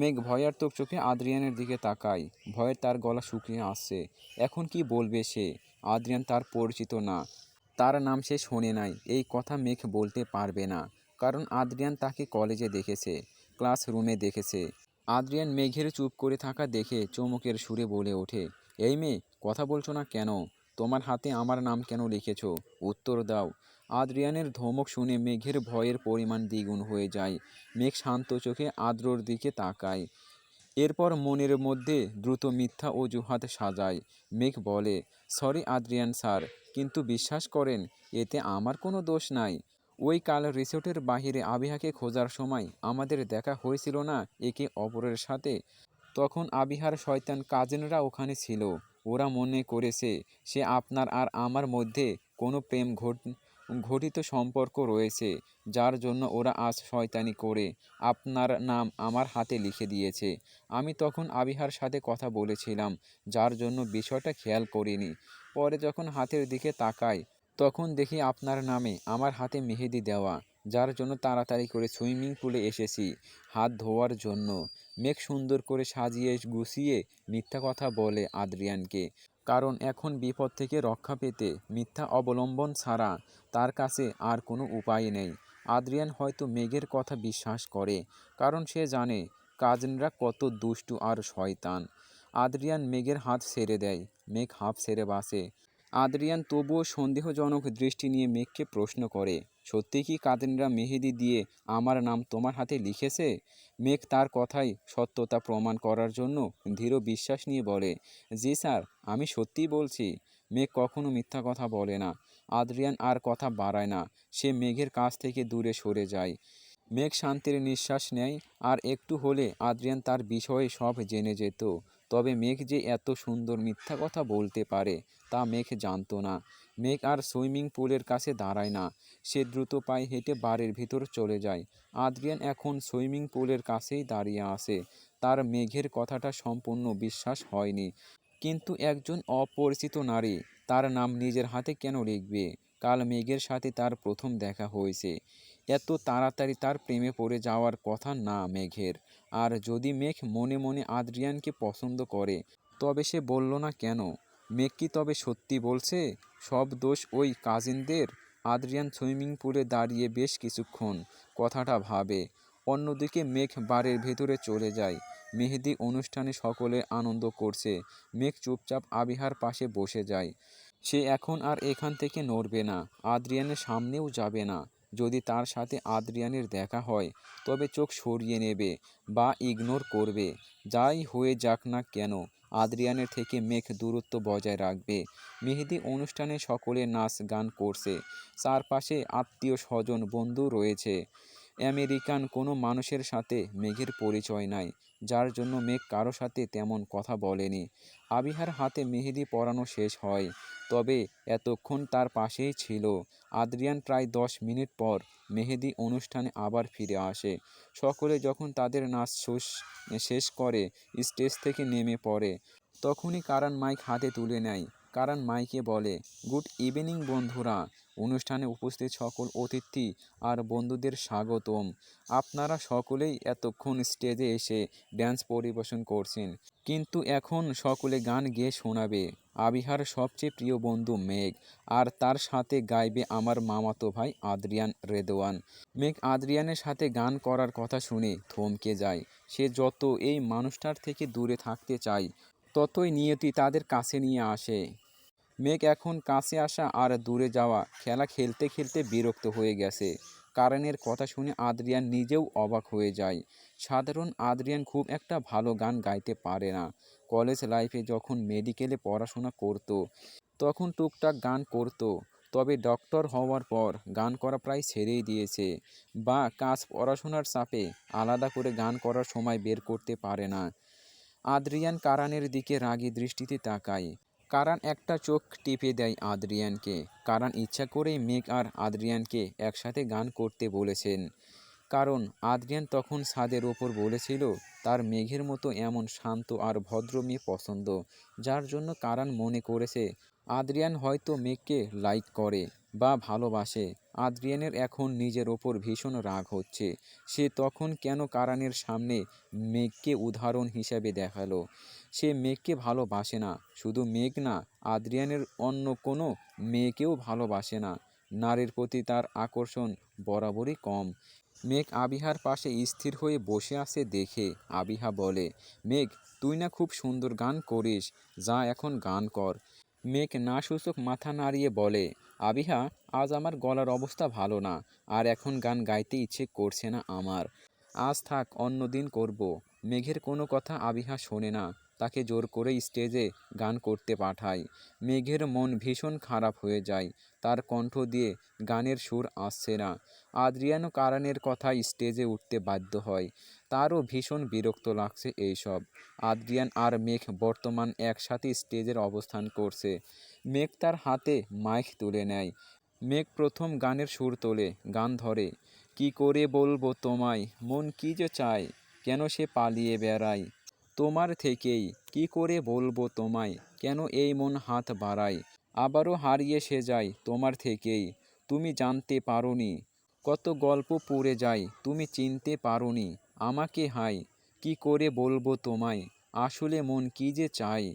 মেঘ ভয়ার্তক চোখে আদ্রিয়ানের দিকে তাকায়। ভয়ে তার গলা শুকিয়ে আসছে। এখন কি বলবে সে? আদ্রিয়ান তার পরিচিত না। তার নাম সে শোনে নাই। এই কথা মেঘ বলতে পারবে না। কারণ আদ্রিয়ান তাকে কলেজে দেখেছে, ক্লাসরুমে দেখেছে। আদ্রিয়ান মেঘের চুপ করে থাকা দেখে চমকের সুরে বলে ওঠে, এই মেয়ে, কথা বলছো না কেন? তোমার হাতে আমার নাম কেন লিখেছো? উত্তর দাও। আদ্রিয়ানের ধমক শুনে মেঘের ভয়ের পরিমাণ দ্বিগুণ হয়ে যায়। মেঘ শান্ত চোখে আদ্রর দিকে তাকায়। এরপর মনের মধ্যে দ্রুত মিথ্যা অজুহাত সাজায়। মেঘ বলে, সরি আদ্রিয়ান স্যার, কিন্তু বিশ্বাস করেন, এতে আমার কোনো দোষ নাই। ওই কাল রিসোর্টের বাহিরে আবিহাকে খোঁজার সময় আমাদের দেখা হয়েছিল না একে অপরের সাথে। তখন আবিহার শয়তান কাজিনরা ওখানে ছিল। ওরা মনে করেছে, সে আপনার আর আমার মধ্যে কোনো প্রেম ঘট ঘটিত সম্পর্ক রয়েছে, যার জন্য ওরা আজ শয়তানি করে আপনার নাম আমার হাতে লিখে দিয়েছে। আমি তখন আবিহার সাথে কথা বলেছিলাম, যার জন্য বিষয়টা খেয়াল করিনি। পরে যখন হাতের দিকে তাকাই, তখন দেখি আপনার নামে আমার হাতে মেহেদি দেওয়া, যার জন্য তাড়াতাড়ি করে সুইমিং পুলে এসেছি, হাত ধোয়ার জন্য। মেঘ সুন্দর করে সাজিয়ে গুছিয়ে মিথ্যা কথা বলে আদ্রিয়ানকে। কারণ এখন বিপদ থেকে রক্ষা পেতে মিথ্যা অবলম্বন ছাড়া তার কাছে আর কোনো উপায় নেই। আদ্রিয়ান হয়তো মেঘের কথা বিশ্বাস করে, কারণ সে জানে কাজিনরা কত দুষ্টু আর শয়তান। আদ্রিয়ান মেঘের হাত ছেড়ে দেয়, মেঘ হাফ ছেড়ে বাসে। আদ্রিয়ান তবুও সন্দেহজনক দৃষ্টি নিয়ে মেঘকে প্রশ্ন করে, সত্যি কি কাজিনরা মেহেদি দিয়ে আমার নাম তোমার হাতে লিখেছে? মেঘ তার কথাই সত্যতা প্রমাণ করার জন্য দৃঢ় বিশ্বাস নিয়ে বলে, জি স্যার, আমি সত্যিই বলছি। মেঘ কখনো মিথ্যা কথা বলে না। আদ্রিয়ান আর কথা বাড়ায় না, সে মেঘের কাছ থেকে দূরে সরে যায়। মেঘ শান্তির নিঃশ্বাস নেয়, আর একটু হলে আদ্রিয়ান তার বিষয়ে সব জেনে যেত। তবে মেঘ যে এত সুন্দর মিথ্যা কথা বলতে পারে, তা মেঘ জানতো না। মেঘ আর সুইমিং পুলের কাছে দাঁড়ায় না। সে দ্রুত পায়ে হেঁটে বাড়ির ভিতর চলে যায়। আদ্রিয়ান এখন সুইমিং পুলের কাছেই দাঁড়িয়ে আসে তার মেঘের কথাটা সম্পূর্ণ বিশ্বাস হয়নি। কিন্তু একজন অপরিচিত নারী, তার নাম নিজের হাতে কেন লিখবে? কাল মেঘের সাথে তার প্রথম দেখা হয়েছে। এত তাড়াতাড়ি তার প্রেমে পড়ে যাওয়ার কথা না মেঘের। আর যদি মেঘ মনে মনে আদ্রিয়ানকে পছন্দ করে, তবে সে বলল না কেন? মেঘ কি তবে সত্যি বলছে? সব দোষ ওই কাজিনদের? আদ্রিয়ান সুইমিং পুলে দাঁড়িয়ে বেশ কিছুক্ষণ কথাটা ভাবে। অন্যদিকে মেঘ বাড়ির ভেতরে চলে যায়। মেহেদি অনুষ্ঠানে সকলে আনন্দ করছে। মেঘ চুপচাপ আবিহার পাশে বসে যায়। সে এখন আর এখান থেকে নড়বে না। আদ্রিয়ানের সামনেও যাবে না। যদি তার সাথে আদ্রিয়ানের দেখা হয়, তবে চোখ সরিয়ে নেবে বা ইগনোর করবে। যাই হয়ে যাক না কেন, আদ্রিয়ানের থেকে মেঘ দূরত্ব বজায় রাখবে। মেহেদি অনুষ্ঠানে সকলে নাচ গান করছে। চারপাশে আত্মীয় স্বজন, বন্ধু রয়েছে। আমেরিকান কোনো মানুষের সাথে মেঘের পরিচয় নাই, যার জন্য মেঘ কারও সাথে তেমন কথা বলেনি। আবিহার হাতে মেহেদি পরানো শেষ হয়। তবে এতক্ষণ তার পাশেই ছিল। আদ্রিয়ান প্রায় দশ মিনিট পর মেহেদি অনুষ্ঠানে আবার ফিরে আসে। সকলে যখন তাদের নাচ শেষ- করে, স্টেজ থেকে নেমে পড়ে, তখনই কারান মাইক হাতে তুলে নেয়। কারণ মাইকে বলে, গুড ইভিনিং বন্ধুরা। অনুষ্ঠানে উপস্থিত সকল অতিথি আর বন্ধুদের স্বাগতম। আপনারা সকলেই এতক্ষণ স্টেজে এসে ড্যান্স পরিবেশন করছেন। কিন্তু এখন সকলে গান গেয়ে শোনাবে। আবিহার সবচেয়ে প্রিয় বন্ধু মেঘ, আর তার সাথে গাইবে আমার মামাতো ভাই আদ্রিয়ান রেদোয়ান মেঘ আদ্রিয়ানের সাথে গান করার কথা শুনে থমকে যায়। সে যত এই মানুষটার থেকে দূরে থাকতে চায়, ততই নিয়তি তাদের কাছে নিয়ে আসে। মেঘ এখন কাছে আসা আর দূরে যাওয়া। খেলা খেলতে খেলতে বিরক্ত হয়ে গেছে। কারণের কথা শুনে আদ্রিয়ান নিজেও অবাক হয়ে যায়। সাধারণ আদ্রিয়ান খুব একটা ভালো গান গাইতে পারে না। কলেজ লাইফে যখন মেডিকেলে পড়াশোনা করত, তখন টুকটাক গান করত। তবে ডক্টর হওয়ার পর গান করা প্রায় ছেড়েই দিয়েছে বা কাজ পড়াশোনার চাপে আলাদা করে গান করার সময় বের করতে পারে না। আদ্রিয়ান কারানের দিকে রাগী দৃষ্টিতে তাকায়। কারান একটা চোখ টিপে দেয় আদ্রিয়ানকে কারান ইচ্ছা করেই মেঘ আর আদ্রিয়ানকে একসাথে গান করতে বলেছেন। কারণ আদ্রিয়ান তখন সাদের ওপর বলেছিল, তার মেঘের মতো এমন শান্ত আর ভদ্র মেয়ে পছন্দ, যার জন্য কারান মনে করেছে। আদ্রিয়ান হয়তো মেঘকে লাইক করে বা ভালোবাসে। আদ্রিয়ানের এখন নিজের ওপর ভীষণ রাগ হচ্ছে। সে তখন কেন কারানের সামনে মেঘকে উদাহরণ হিসাবে দেখাল? সে মেঘকে ভালোবাসে না। শুধু মেঘ না, আদ্রিয়ানের অন্য কোনো মেয়েকেও ভালোবাসে না। নারীর প্রতি তার আকর্ষণ বরাবরই কম। মেঘ আবিহার পাশে স্থির হয়ে বসে আছে দেখে আবিহা বলে, মেঘ, তুই না খুব সুন্দর গান করিস। যা এখন গান কর। মেঘ না সূচক মাথা নাড়িয়ে বলে, আবিহা, আজ আমার গলার অবস্থা ভালো না, আর এখন গান গাইতে ইচ্ছে করছে না আমার। আজ থাক, অন্য দিন করব। মেঘের কোনো কথা আবিহা শোনে না, তাকে জোর করে স্টেজে গান করতে পাঠায়। মেঘের মন ভীষণ খারাপ হয়ে যায়, তার কণ্ঠ দিয়ে গানের সুর আসছে না। আদ্রিয়ানো কারণের কথায় স্টেজে উঠতে বাধ্য হয়। তারও ভীষণ বিরক্ত লাগছে এইসব। আদ্রিয়ান আর মেঘ বর্তমান একসাথে স্টেজের অবস্থান করছে। মেঘ তার হাতে মাইক তুলে নেয়। মেঘ প্রথম গানের সুর তোলে, গান ধরে। কি করে বলব তোমায়? মন কি যে চায়? কেন সে পালিয়ে বেড়ায়? তোমার থেকেই। কি করে বলব তোমায়? কেন এই মন হাত বাড়ায়? আবারও হারিয়ে সে যায় তোমার থেকেই। তুমি জানতে পারোনি। কত গল্প পড়ে যায়, তুমি চিনতে পারোনি। আমাকে হাই কি করে বলব তোমায়? আসলে মন কি যে চায়?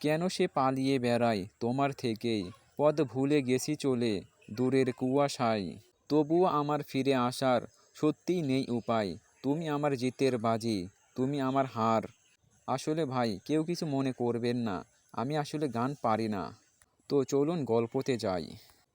কেন সে পালিয়ে বেড়ায় তোমার থেকেই? পদ ভুলে গেছি চলে, দূরের কুয়াশায়। তবুও আমার ফিরে আসার সত্যিই নেই উপায়। তুমি আমার জিতের বাজি, তুমি আমার হার। আসলে ভাই, কেউ কিছু মনে করবেন না, আমি আসলে গান পারি না। তো চলুন গল্পতে যাই।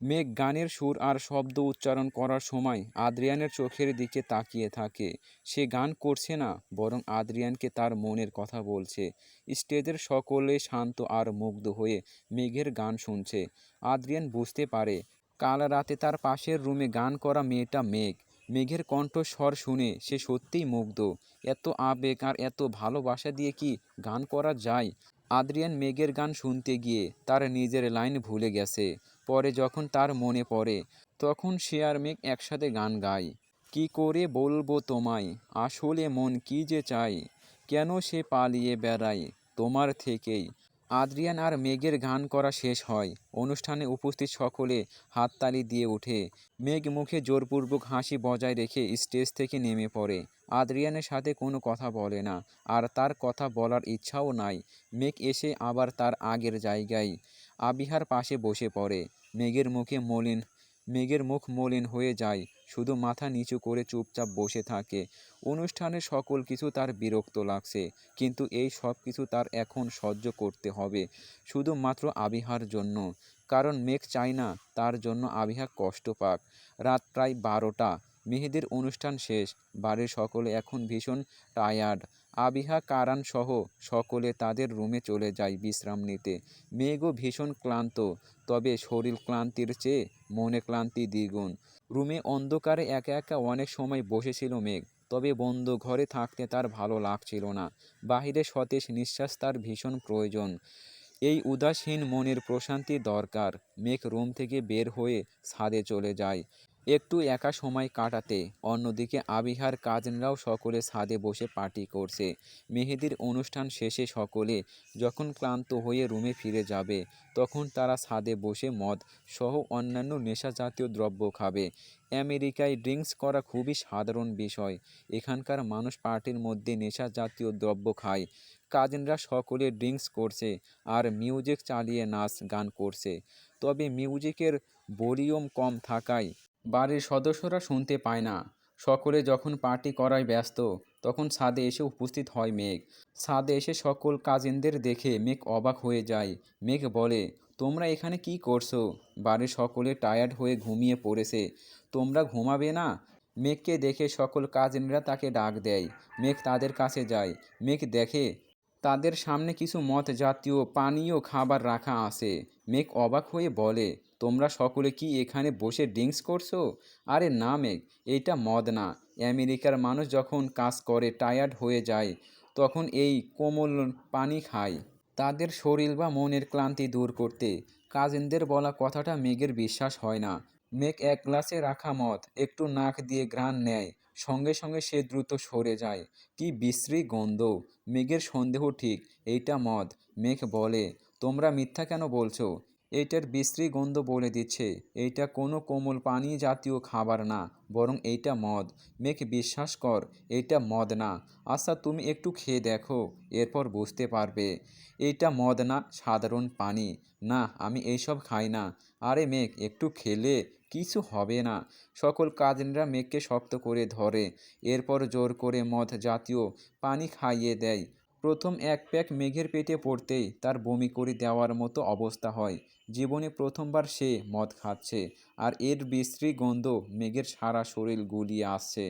মেঘ গানের সুর আর শব্দ উচ্চারণ করার সময় আদ্রিয়ানের চোখের দিকে তাকিয়ে থাকে। সে গান করছে না, বরং আদ্রিয়ানকে তার মনের কথা বলছে। স্টেজের সকলে শান্ত আর মুগ্ধ হয়ে মেঘের গান শুনছে। আদ্রিয়ান বুঝতে পারে, কাল রাতে তার পাশের রুমে গান করা মেয়েটা মেঘ। মেঘের কণ্ঠস্বর শুনে সে সত্যিই মুগ্ধ। এত আবেগ আর এত ভালোবাসা দিয়ে কি গান করা যায়? আদ্রিয়ান মেঘের গান শুনতে গিয়ে তার নিজের লাইন ভুলে গেছে। পরে যখন তার মনে পড়ে, তখন সে আর মেঘ একসাথে গান গায়। কি করে বলব তোমায়? আসলে মন কি যে চাই কেন সে পালিয়ে বেড়ায় তোমার থেকেই? আদ্রিয়ান আর মেঘের গান করা শেষ হয়। অনুষ্ঠানে উপস্থিত সকলে হাততালি দিয়ে ওঠে। মেঘ মুখে জোরপূর্বক হাসি বজায় রেখে স্টেজ থেকে নেমে পড়ে। আদ্রিয়ানের সাথে কোনো কথা বলে না, আর তার কথা বলার ইচ্ছাও নাই। মেঘ এসে আবার তার আগের জায়গায় আবিহার পাশে বসে পড়ে। মেঘের মুখে মলিন, মেঘের মুখ মলিন হয়ে যায়, শুধু মাথা নিচু করে চুপচাপ বসে থাকে। অনুষ্ঠানের সকল কিছু তার বিরক্ত লাগছে, কিন্তু এই সব কিছু তার এখন সহ্য করতে হবে, শুধুমাত্র আবিহার জন্য। কারণ মেঘ চায় না, তার জন্য আবিহা কষ্ট পাক। রাত প্রায় বারোটা, মেহেদের অনুষ্ঠান শেষ, বাড়ির সকলে এখন ভীষণ টায়ার্ড আবিহা কারান সহ সকলে তাদের রুমে চলে যায় বিশ্রাম নিতে। মেঘও ভীষণ ক্লান্ত, তবে শরীর ক্লান্তির চেয়ে মনে ক্লান্তি দ্বিগুণ। রুমে অন্ধকারে একা একা অনেক সময় বসেছিল মেঘ, তবে বন্ধ ঘরে থাকতে তার ভালো লাগছিল না। বাহিরে সতেজ নিঃশ্বাস তার ভীষণ প্রয়োজন। এই উদাসীন মনের প্রশান্তি দরকার। মেঘ রুম থেকে বের হয়ে ছাদে চলে যায়। একটু একা সময় কাটাতে। অন্যদিকে আবিহার কাজিনরাও সকলে ছাদে বসে পার্টি করছে। মেহেদির অনুষ্ঠান শেষে সকলে যখন ক্লান্ত হয়ে রুমে ফিরে যাবে, তখন তারা ছাদে বসে মদ সহ অন্যান্য নেশা জাতীয় দ্রব্য খাবে। আমেরিকায় ড্রিঙ্কস করা খুবই সাধারণ বিষয়। এখানকার মানুষ পার্টির মধ্যে নেশা জাতীয় দ্রব্য খায়। কাজিনরা সকলে ড্রিঙ্কস করছে আর মিউজিক চালিয়ে নাচ গান করছে। তবে মিউজিকের ভলিউম কম থাকায় বাড়ির সদস্যরা শুনতে পায় না। সকলে যখন পার্টি করায় ব্যস্ত, তখন ছাদে এসে উপস্থিত হয় মেঘ। ছাদে এসে সকল কাজিনদের দেখে মেঘ অবাক হয়ে যায়। মেঘ বলে, তোমরা এখানে কি করছ? বাড়ির সকলে টায়ার্ড হয়ে ঘুমিয়ে পড়েছে। তোমরা ঘুমাবে না? মেঘকে দেখে সকল কাজিনরা তাকে ডাক দেয়। মেঘ তাদের কাছে যায়। মেঘ দেখে, তাদের সামনে কিছু মদ জাতীয় পানীয় খাবার রাখা আছে। মেঘ অবাক হয়ে বলে তোমরা সকলে কি এখানে বসে ড্রিঙ্কস করছ? আরে না, মেঘ এইটা মদ না। আমেরিকার মানুষ যখন কাজ করে, টায়ার্ড হয়ে যায়, তখন এই কোমল পানি খায়। তাদের শরীর বা মনের ক্লান্তি দূর করতে। কাজিনদের বলা কথাটা মেঘের বিশ্বাস হয় না। মেঘ এক গ্লাসে রাখা মদ, একটু নাক দিয়ে ঘ্রাণ নেয়, সঙ্গে সঙ্গে সে দ্রুত সরে যায়। কি বিশ্রী গন্ধ! মেঘের সন্দেহ ঠিক, এইটা মদ। মেঘ বলে, তোমরা মিথ্যা কেন বলছো? এইটার বিশ্রী গন্ধ বলে দিচ্ছে। এইটা কোনো কোমল পানি জাতীয় খাবার না, বরং এইটা মদ। মেঘ বিশ্বাস কর, এইটা মদ না। আচ্ছা তুমি একটু খেয়ে দেখো, এরপর বুঝতে পারবে। এইটা মদ না, সাধারণ পানি। না, আমি এইসব খাই না। আরে মেঘ, একটু খেলে কিছু হবে না। সকল কাজিনরা মেঘকে শক্ত করে ধরে, এরপর জোর করে মদ জাতীয় পানি খাইয়ে দেয়। প্রথম এক প্যাক মেঘের পেটে পড়তেই তার বমি করে দেওয়ার মতো অবস্থা হয়। জীবনে প্রথমবার সে মদ খাচ্ছে আর এর বিশ্রী গন্ধ মেঘের সারা শরীর গুলিয়ে আসছে।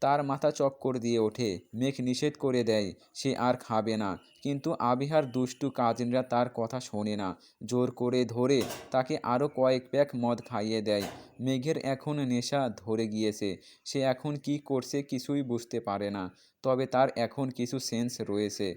তার মাথা চক্কর দিয়ে ওঠে। মেঘ নিষেধ করে দেয়, সে আর খাবে না। কিন্তু আবিহার দুষ্টু কাজিনরা তার কথা শোনে না। জোর করে ধরে তাকে আরও কয়েক প্যাক মদ খাইয়ে দেয়। মেঘের এখন নেশা ধরে গিয়েছে। সে এখন কি করছে কিছুই বুঝতে পারে না। তবে তার এখন কিছু সেন্স রয়েছে।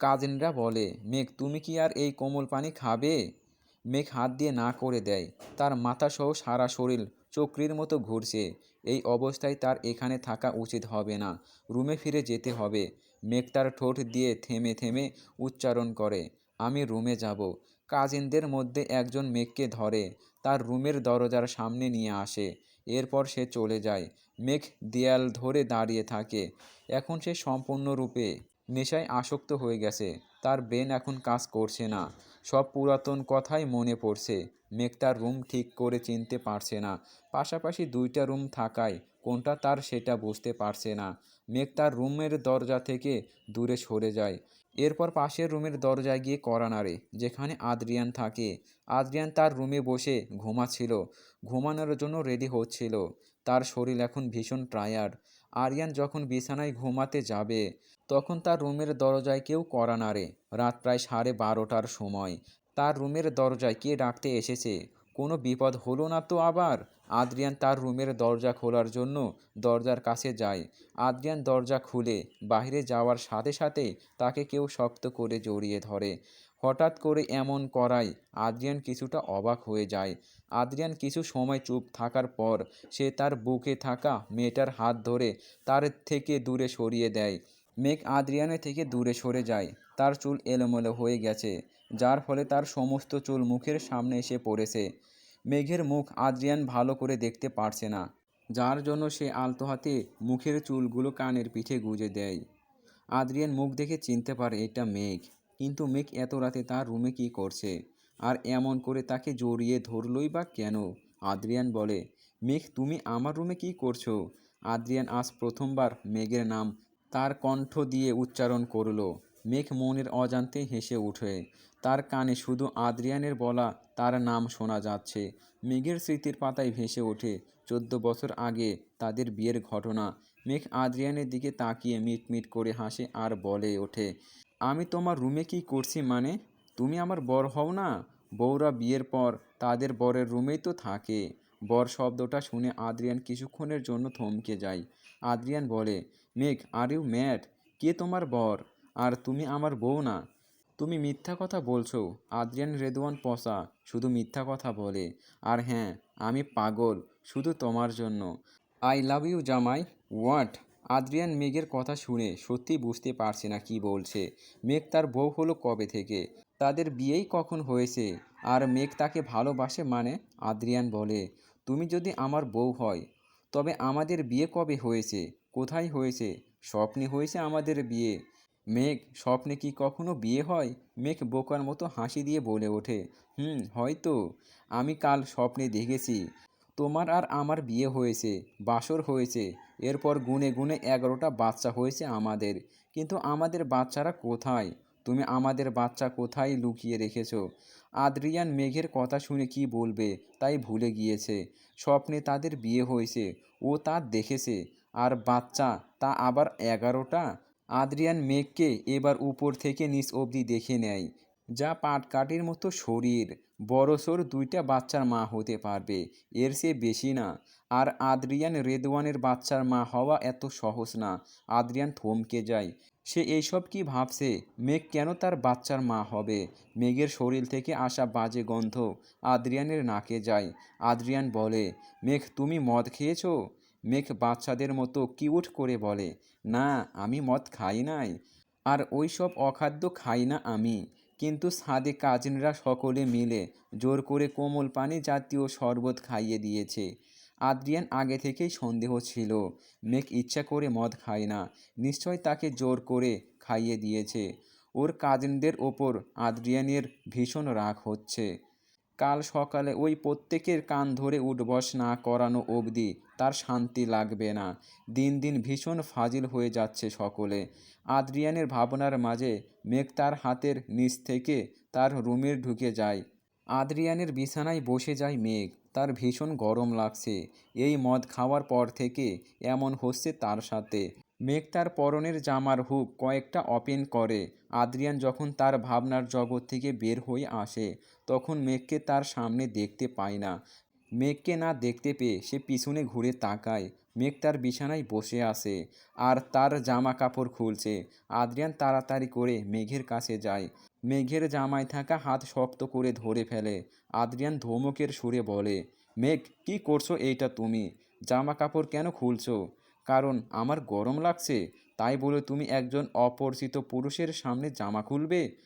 কাজিনরা বলে, মেঘ, তুমি কি আর এই কোমল পানি খাবে? মেঘ হাত দিয়ে না করে দেয়। তার মাথাসহ সারা শরীর চক্রির মতো ঘুরছে। এই অবস্থায় তার এখানে থাকা উচিত হবে না। রুমে ফিরে যেতে হবে। মেঘ তার ঠোঁট দিয়ে থেমে থেমে উচ্চারণ করে, আমি রুমে যাব। কাজিনদের মধ্যে একজন মেঘকে ধরে, তার রুমের দরজার সামনে নিয়ে আসে। এরপর সে চলে যায়। মেঘ দেয়াল ধরে দাঁড়িয়ে থাকে। এখন সে সম্পূর্ণরূপে নেশায় আসক্ত হয়ে গেছে। তার ব্রেন এখন কাজ করছে না। সব পুরাতন কথাই মনে পড়ছে। মেঘ তার রুম ঠিক করে চিনতে পারছে না। পাশাপাশি দুইটা রুম থাকায় কোনটা তার সেটা বুঝতে পারছে না। মেঘ তার রুমের দরজা থেকে দূরে সরে যায়। এরপর পাশের রুমের দরজায় গিয়ে নাড়ে যেখানে আদ্রিয়ান থাকে। আদ্রিয়ান তার রুমে বসে ঘুমাচ্ছিল। ঘুমানোর জন্য রেডি হচ্ছিল। তার শরীর এখন ভীষণ টায়ার্ড। আরিয়ান যখন বিছানায় ঘুমাতে যাবে, তখন তার রুমের দরজায় কেউ কড়া নাড়ে রাত প্রায় সাড়ে বারোটার সময়। তার রুমের দরজায় কে ডাকতে এসেছে? কোনো বিপদ হলো না তো আবার? আদ্রিয়ান তার রুমের দরজা খোলার জন্য দরজার কাছে যায়। আদ্রিয়ান দরজা খুলে বাইরে যাওয়ার সাথে সাথে তাকে কেউ শক্ত করে জড়িয়ে ধরে। হঠাৎ করে এমন করায় আদ্রিয়ান কিছুটা অবাক হয়ে যায়। আদ্রিয়ান কিছু সময় চুপ থাকার পর সে তার বুকে থাকা মেয়েটার হাত ধরে তার থেকে দূরে সরিয়ে দেয়। মেঘ আদ্রিয়ানের থেকে দূরে সরে যায়। তার চুল এলোমেলো হয়ে গেছে, যার ফলে তার সমস্ত চুল মুখের সামনে এসে পড়েছে। মেঘের মুখ আদ্রিয়ান ভালো করে দেখতে পারছে না, যার জন্য সে আলতো হাতে মুখের চুলগুলো কানের পিঠে গুঁজে দেয়। আদ্রিয়ান মুখ দেখে চিনতে পারে এটা মেঘ। কিন্তু মেঘ এত রাতে তার রুমে কি করছে? আর এমন করে তাকে জড়িয়ে ধরলই বা কেন? আদ্রিয়ান বলে, মেঘ, তুমি আমার রুমে কি করছ? আদ্রিয়ান আজ প্রথমবার মেঘের নাম তার কণ্ঠ দিয়ে উচ্চারণ করল। মেঘ মনের অজান্তে হেসে উঠে, তার কানে শুধু আদ্রিয়ানের বলা তার নাম শোনা যাচ্ছে। মেঘের স্মৃতির পাতায় ভেসে ওঠে, চোদ্দ বছর আগে তাদের বিয়ের ঘটনা। মেঘ আদ্রিয়ানের দিকে তাকিয়ে মিট মিট করে হাসে আর বলে ওঠে আমি তোমার রুমে কি করছি মানে? তুমি আমার বর হও না? বউরা বিয়ের পর তাদের বরের রুমেই তো থাকে। বর শব্দটা শুনে আদ্রিয়ান কিছুক্ষণের জন্য থমকে যায়। আদ্রিয়ান বলে, মেঘ, আর ইউ ম্যাড? কে তোমার বর? আর তুমি আমার বউ না? তুমি মিথ্যা কথা বলছো? আদ্রিয়ান রেদওয়ান পসা শুধু মিথ্যা কথা বলে, আর হ্যাঁ আমি পাগল, শুধু তোমার জন্য। আই লাভ ইউ জামাই, হোয়াট? আদ্রিয়ান মেঘের কথা শুনে সত্যি বুঝতে পারছে না কি বলছে। মেঘ তার বউ হলো কবে থেকে? তাদের বিয়েই কখন হয়েছে? আর মেঘ তাকে ভালোবাসে মানে? আদ্রিয়ান বলে, তুমি যদি আমার বউ হয়, তবে আমাদের বিয়ে কবে হয়েছে? কোথায় হয়েছে? স্বপ্নে হয়েছে আমাদের বিয়ে। মেঘ, স্বপ্নে কি কখনো বিয়ে হয়? মেঘ বোকার মতো হাসি দিয়ে বলে ওঠে, হুম, হয়তো। আমি কাল স্বপ্নে দেখেছি। তোমার আর আমার বিয়ে হয়েছে, বাসর হয়েছে, এরপর গুনে গুনে এগারোটা বাচ্চা হয়েছে আমাদের। কিন্তু আমাদের বাচ্চারা কোথায়? তুমি আমাদের বাচ্চা কোথায় লুকিয়ে রেখেছো? আদ্রিয়ান মেঘের কথা শুনে কি বলবে, তাই ভুলে গিয়েছে। স্বপ্নে তাদের বিয়ে হয়েছে, ও তা দেখেছে। আর বাচ্চা, তা আবার এগারোটা? আদ্রিয়ান মেঘকে এবার উপর থেকে নিচ অবধি দেখে নেয়। যা পাটকাঠির মতো শরীর। বড়সড় দুইটা বাচ্চার মা হতে পারবে, এর চেয়ে বেশি না। আর আদ্রিয়ান রেদওয়ানের বাচ্চার মা হওয়া এত সহজ না। আদ্রিয়ান থমকে যায়। সে এইসব কি ভাবছে? মেঘ কেন তার বাচ্চার মা হবে? মেঘের শরীর থেকে আসা বাজে গন্ধ আদ্রিয়ানের নাকে যায়। আদ্রিয়ান বলে, মেঘ, তুমি মদ খেয়েছো? মেঘ বাচ্চাদের মতো কিউট করে বলে, না, আমি মদ খাই নাই। আর ওই সব অখাদ্য খাই না আমি। কিন্তু সাদে কাজিনরা সকলে মিলে জোর করে কোমল পানি জাতীয় শরবত খাইয়ে দিয়েছে। আদ্রিয়ান আগে থেকেই সন্দেহ ছিল মেক ইচ্ছা করে মদ খায় না, নিশ্চয় তাকে জোর করে খাইয়ে দিয়েছে। ওর কাজিনদের ওপর আদ্রিয়ানের ভীষণ রাগ হচ্ছে। কাল সকালে ওই প্রত্যেকের কান ধরে উঠবস না করানো অবধি তার শান্তি লাগবে না। দিন দিন ভীষণ ফাজিল হয়ে যাচ্ছে সকলে। আদ্রিয়ানের ভাবনার মাঝে মেঘ তার হাতের নিচ থেকে তার রুমে ঢুকে যায়। আদ্রিয়ানের বিছানায় বসে যায় মেঘ। তার ভীষণ গরম লাগছে। এই মদ খাওয়ার পর থেকে এমন হচ্ছে তার সাথে। মেঘ তার পরনের জামার হুক কয়েকটা ওপেন করে। আদ্রিয়ান যখন তার ভাবনার জগৎ থেকে বের হয়ে আসে তখন মেঘকে তার সামনে দেখতে পায় না। মেঘকে না দেখতে পেয়ে সে পিছনে ঘুরে তাকায়। মেঘ তার বিছানায় বসে আসে আর তার জামা কাপড় খুলছে। আদ্রিয়ান তাড়াতাড়ি করে মেঘের কাছে যায়। মেঘের জামায় থাকা হাত শক্ত করে ধরে ফেলে। আদ্রিয়ান ধমকের সুরে বলে, মেঘ, কি করছ এইটা তুমি? জামা কাপড় কেন খুলছো? কারণ আমার গরম লাগছে। তাই বলে তুমি একজন অপরিচিত পুরুষের সামনে জামা খুলবে?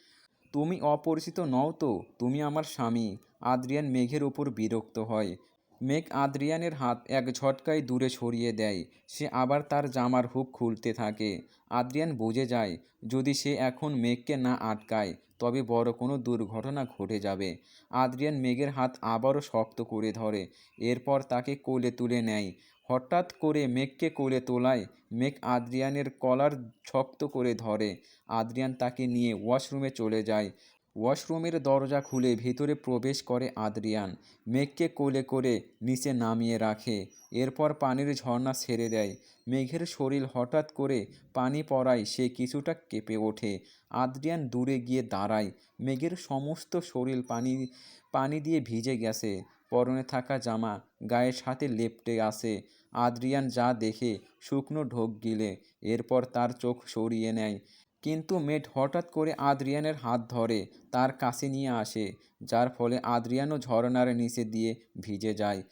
তুমি অপরিচিত নও তো, তুমি আমার স্বামী। আদ্রিয়ান মেঘের ওপর বিরক্ত হয়। মেঘ আদ্রিয়ানের হাত এক ঝটকায় দূরে সরিয়ে দেয়। সে আবার তার জামার হুক খুলতে থাকে। আদ্রিয়ান বুঝে যায়, যদি সে এখন মেঘকে না আটকায়, তবে বড় কোনো দুর্ঘটনা ঘটে যাবে। আদ্রিয়ান মেঘের হাত আবারও শক্ত করে ধরে। এরপর তাকে কোলে তুলে নেয়। হঠাৎ করে মেঘকে কোলে তোলায় মেঘ আদ্রিয়ানের কলার শক্ত করে ধরে। আদ্রিয়ান তাকে নিয়ে ওয়াশরুমে চলে যায়। ওয়াশরুমের দরজা খুলে ভিতরে প্রবেশ করে আদ্রিয়ান। মেঘকে কোলে করে নিচে নামিয়ে রাখে। এরপর পানির ঝর্ণা ছেড়ে দেয়। মেঘের শরীর হঠাৎ করে পানি পড়ায় সে কিছুটা কেঁপে ওঠে। আদ্রিয়ান দূরে গিয়ে দাঁড়ায়। মেঘের সমস্ত শরীর পানি পানি দিয়ে ভিজে গেছে। পরনে থাকা জামা, গায়ের সাথে লেপটে আসে আদ্রিয়ান যা দেখে শুকনো ঢোক গিলে, এরপর তার চোখ সরিয়ে নেয়। কিন্তু মেট হঠাৎ করে আদ্রিয়ানের হাত ধরে, তার কাছে নিয়ে আসে, যার ফলে আদ্রিয়ানও ঝরনার নিচে দিয়ে ভিজে যায়।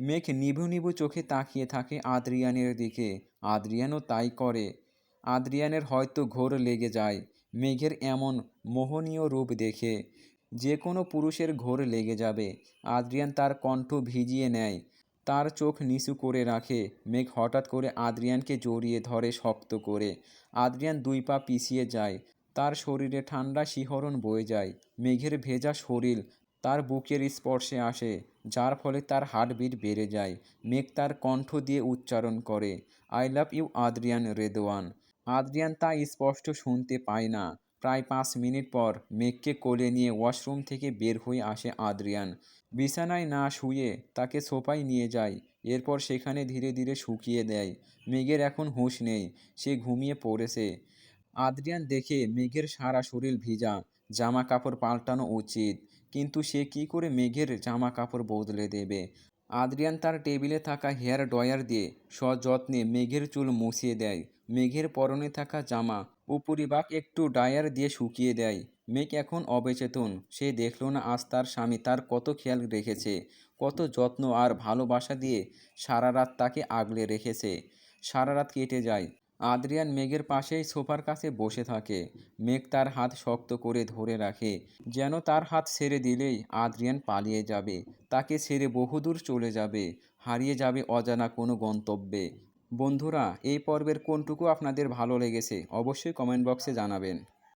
মেঘ নিভু নিভু চোখে তাকিয়ে থাকে আদ্রিয়ানের দিকে। আদ্রিয়ানও তাই করে। আদ্রিয়ানের হয়তো ঘোর লেগে যায়। মেঘের এমন মোহনীয় রূপ দেখে। যে কোনো পুরুষের ঘোর লেগে যাবে। আদ্রিয়ান তার কণ্ঠ ভিজিয়ে নেয়। তার চোখ নিচু করে রাখে। মেঘ হঠাৎ করে আদ্রিয়ানকে জড়িয়ে ধরে শক্ত করে। আদ্রিয়ান দুই পা পিছিয়ে যায়। তার শরীরে ঠান্ডা শিহরণ বয়ে যায়। মেঘের ভেজা শরীর তার বুকের স্পর্শে আসে, যার ফলে তার হার্টবিট বেড়ে যায়। মেঘ তার কণ্ঠ দিয়ে উচ্চারণ করে, I love you Adrian Redwan Adrian তা স্পষ্ট শুনতে পায় না। প্রায় পাঁচ মিনিট পর মেঘকে কোলে নিয়ে ওয়াশরুম থেকে বের হয়ে আসে আদ্রিয়ান। বিছানায় না শুয়ে তাকে সোফায় নিয়ে যায়, এরপর সেখানে ধীরে ধীরে শুকিয়ে দেয়। মেঘের এখন হুঁশ নেই, সে ঘুমিয়ে পড়েছে। আদ্রিয়ান দেখে মেঘের সারা শরীর ভিজা জামা কাপড় পাল্টানো উচিত, কিন্তু সে কি করে মেঘের জামা কাপড় বদলে দেবে? আদ্রিয়ান তার টেবিলে থাকা হেয়ার ড্রয়ার দিয়ে সযত্নে মেঘের চুল মুছিয়ে দেয়। মেঘের পরনে থাকা জামা উপরিভাগ একটু ডায়ার দিয়ে শুকিয়ে দেয়। মেঘ এখন অবেচেতন। সে দেখল না আজ তার স্বামী তার কত খেয়াল রেখেছে, কত যত্ন আর ভালোবাসা দিয়ে সারা রাত তাকে আগলে রেখেছে। সারা রাত কেটে যায়। আদ্রিয়ান মেঘের পাশেই সোফার কাছে বসে থাকে। মেঘ তার হাত শক্ত করে ধরে রাখে। যেন তার হাত ছেড়ে দিলেই আদ্রিয়ান পালিয়ে যাবে। তাকে ছেড়ে বহুদূর চলে যাবে। হারিয়ে যাবে অজানা কোনো গন্তব্যে। বন্ধুরা এই পর্বের কোনটুকু আপনাদের ভালো লেগেছে অবশ্যই কমেন্ট বক্সে জানাবেন।